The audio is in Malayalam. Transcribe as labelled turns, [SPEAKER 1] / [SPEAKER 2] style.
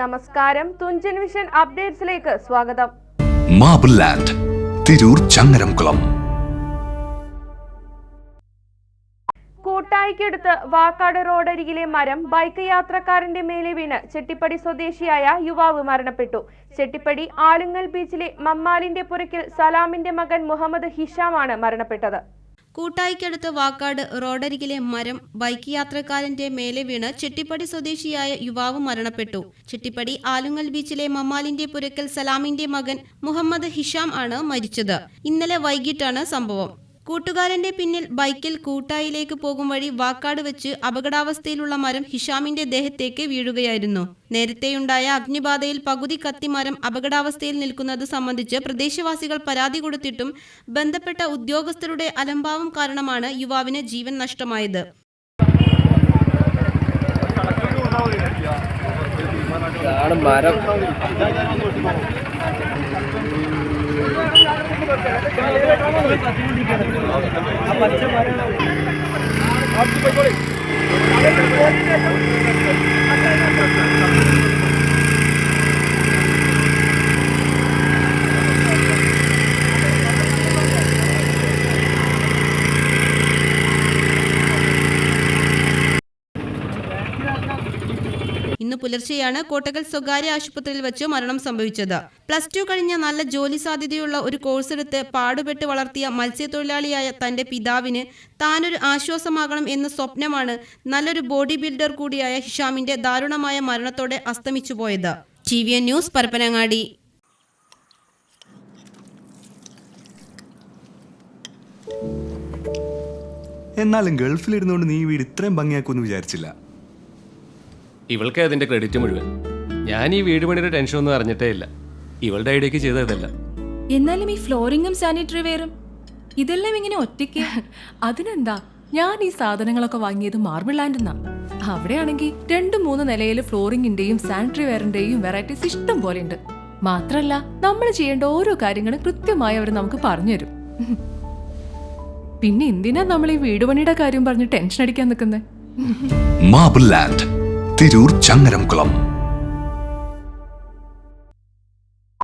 [SPEAKER 1] നമസ്കാരം. തുഞ്ചൻ വിഷൻ അപ്ഡേറ്റ്സിലേക്ക് സ്വാഗതം.
[SPEAKER 2] Marble land Tirur Changaramkulam.
[SPEAKER 1] കൂട്ടായിക്കടുത്ത് Vakkad റോഡരികിലെ മരം ബൈക്ക് യാത്രക്കാരന്റെ മേലെ വീണ് ചെട്ടിപ്പടി സ്വദേശിയായ യുവാവ് മരണപ്പെട്ടു. ചെട്ടിപ്പടി ആലുങ്ങൽ ബീച്ചിലെ മമ്മാലിന്റെ പുരക്കിൽ സലാമിന്റെ മകൻ മുഹമ്മദ് ഹിഷാമാണ് മരണപ്പെട്ടത്.
[SPEAKER 3] കൂട്ടായിക്കടുത്ത് വാക്കാട് റോഡരികിലെ മരം ബൈക്ക് യാത്രക്കാരന്റെ മേലെ വീണ് ചെട്ടിപ്പടി സ്വദേശിയായ യുവാവ് മരണപ്പെട്ടു. ചെട്ടിപ്പടി ആലുങ്ങൽ ബീച്ചിലെ മമ്മാലിന്റെ പുരക്കൽ സലാമിന്റെ മകൻ മുഹമ്മദ് ഹിഷാം ആണ് മരിച്ചത്. ഇന്നലെ വൈകിട്ടാണ് സംഭവം. കൂട്ടുകാരന്റെ പിന്നിൽ ബൈക്കിൽ കൂട്ടായിലേക്ക് പോകും വഴി വാക്കാട് വെച്ച് അപകടാവസ്ഥയിലുള്ള മരം ഹിഷാമിന്റെ ദേഹത്തേക്ക് വീഴുകയായിരുന്നു. നേരത്തെയുണ്ടായ അഗ്നിബാധയിൽ പകുതി കത്തി മരം അപകടാവസ്ഥയിൽ നിൽക്കുന്നത് സംബന്ധിച്ച് പ്രദേശവാസികൾ പരാതി കൊടുത്തിട്ടും ബന്ധപ്പെട്ട ഉദ്യോഗസ്ഥരുടെ അലംഭാവം കാരണമാണ് യുവാവിന് ജീവൻ നഷ്ടമായത്.
[SPEAKER 4] आप बच्चे
[SPEAKER 3] मारे പുലർച്ചെയാണ് കോട്ടകൽ സ്വകാര്യ ആശുപത്രിയിൽ വെച്ച് മരണം സംഭവിച്ചത്. പ്ലസ് ടു കഴിഞ്ഞ നല്ല ജോലി സാധ്യതയുള്ള ഒരു കോഴ്സ് എടുത്ത് പാടുപെട്ട് വളർത്തിയ മത്സ്യത്തൊഴിലാളിയായ തന്റെ പിതാവിന് താനൊരു ആശ്വാസമാകണം എന്ന സ്വപ്നമാണ് നല്ലൊരു ബോഡി ബിൽഡർ കൂടിയായ ഹിഷാമിന്റെ ദാരുണമായ മരണത്തോടെ അസ്തമിച്ചു പോയത്. T V N news Parappanangadi.
[SPEAKER 5] എന്നാലും ഗൾഫിലിരുന്നുകൊണ്ട് നീ വീട് ഇത്രയും ഭംഗിയാക്കുമെന്ന് വിചാരിച്ചില്ല.
[SPEAKER 6] ഇവൾക്ക് അതിന്റെ ക്രെഡിറ്റ് മുഴുവൻ. ഞാൻ ഈ വീട് പണിയുടെ ടെൻഷനൊന്നും അറിഞ്ഞിട്ടേ ഇല്ല. ഇവളുടെ ഐഡിയക്ക് ചെയ്തതല്ല
[SPEAKER 7] എന്നാലും ഈ ഫ്ലോറിങ്ങും സാനിറ്ററി വെയറും ഇതെല്ലാം ഇങ്ങനെ ഒറ്റയ്ക്ക്?
[SPEAKER 8] അതിനെന്താ? ഞാൻ ഈ സാധനങ്ങളൊക്കെ വാങ്ങിയത് മാർബിൾ ലാൻഡെന്നാ അവിടെയാണെങ്കിൽ രണ്ട് മൂന്ന് നിലയിൽ ഫ്ലോറിംഗിന്റെയും സാനിറ്ററി വെയറിന്റെയും വെറൈറ്റീസ് ഇഷ്ടം പോലെ ഉണ്ട്. മാത്രല്ല നമ്മൾ ചെയ്യേണ്ട ഓരോ കാര്യങ്ങളും കൃത്യമായി അവർ നമുക്ക് പറഞ്ഞുതരും പിന്നെ എന്തിനാ നമ്മൾ ഈ വീട് പണിയുടെ കാര്യം പറഞ്ഞ് ടെൻഷൻ അടിക്കാൻ നിൽക്കുന്നത്
[SPEAKER 2] മാർബിൾ ലാൻഡ് തിരൂർ ചങ്ങരംകുളം.